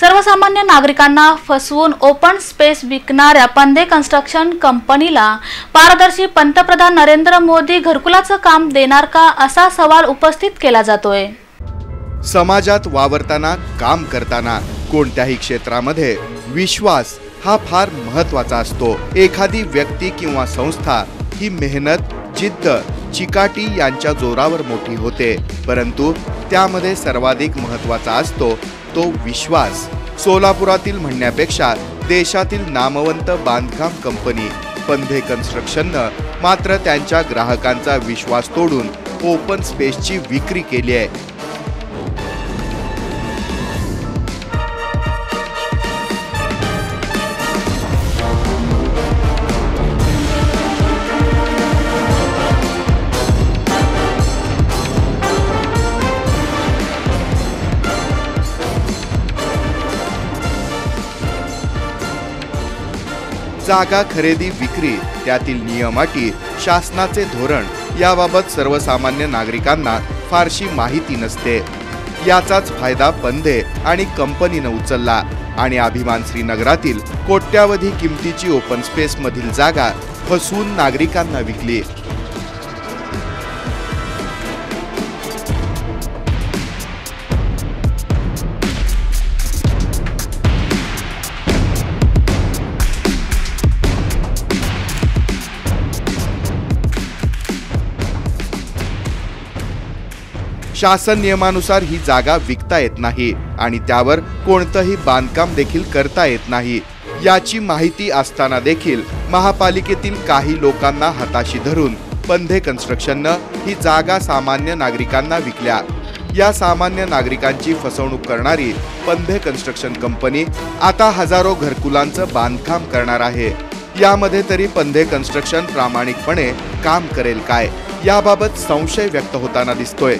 सर्वसामान्य नागरिकांना फसवून ओपन स्पेस विकणाऱ्या पंधे कन्स्ट्रक्शन कंपनीला पारदर्शी पंतप्रधान नरेंद्र मोदी घरकुलाचं काम देणार का असा सवाल उपस्थित केला जातोय. समाजात वावरताना काम करताना कोणत्याही क्षेत्रामध्ये विश्वास हा फार महत्त्वाचा असतो. एखादी व्यक्ती किंवा संस्था ही मेहनत जिद्द चिकाटी यांच्या जोरावर मोठी होते. परंतु त्यामध्ये सर्वाधिक महत्त्वाचा असतो तो विश्वास. सोलापुरातील म्हणण्यापेक्षा देशातील नामवंत बांधकाम कंपनी पंधे कन्स्ट्रक्शननं मात्र त्यांच्या ग्राहकांचा विश्वास तोडून ओपन स्पेसची विक्री केली आहे. जागा खरेदी विक्री त्यातील नियम अटी शासनाचे धोरण याबाबत सर्वसामान्य नागरिकांना फारशी माहिती नसते. याचाच फायदा पंधे आणि कंपनीनं उचलला आणि अभिमान श्रीनगरातील कोट्यावधी किमतीची ओपन स्पेसमधील जागा फसवून नागरिकांना विकली. शासन नियमानुसार ही जागा विकता येत नाही आणि त्यावर कोणतंही बांधकाम देखील करता येत नाही. याची माहिती असताना देखील महापालिकेतील काही लोकांना हाताशी धरून पंधे कन्स्ट्रक्शननं ही जागा सामान्य नागरिकांना विकल्या. या सामान्य नागरिकांची फसवणूक करणारी पंधे कन्स्ट्रक्शन कंपनी आता हजारो घरकुलांचं बांधकाम करणार आहे. यामध्ये तरी पंधे कन्स्ट्रक्शन प्रामाणिकपणे काम करेल काय? याबाबत संशय व्यक्त होताना दिसतोय.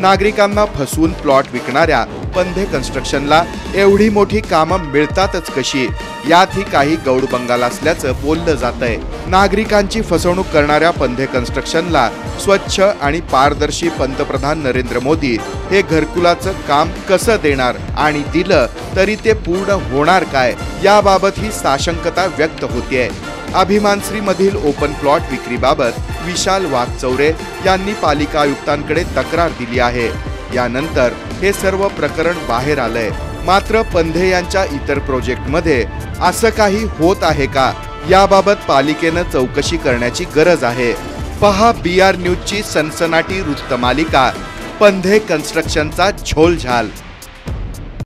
नागरिकांना फसवून प्लॉट विकणाऱ्या पंधे कन्स्ट्रक्शनला एवढी मोठी कामं मिळतातच कशी? यातही काही गौडबंगाल असल्याचं बोललं जात आहे नागरिकांची फसवणूक करणाऱ्या पंधे कन्स्ट्रक्शनला स्वच्छ आणि पारदर्शी पंतप्रधान नरेंद्र मोदी हे घरकुलाचं काम कसं देणार आणि दिलं तरी ते पूर्ण होणार काय? याबाबत ही साशंकता व्यक्त होतीये. अभिमानश्रीमधील ओपन प्लॉट विक्रीबाबत विशाल वाघचौरे यांनी पालिका आयुक्तांकडे तक्रार दिली आहे. यानंतर हे सर्व प्रकरण बाहेर आलंय. मात्र पंधे यांच्या इतर प्रोजेक्टमध्ये असं काही होत आहे का याबाबत पालिकेनं चौकशी करण्याची गरज आहे. पहा बी आर न्यूजची सनसनाटी वृत्तमालिका पंधे कन्स्ट्रक्शनचा झोलझाल.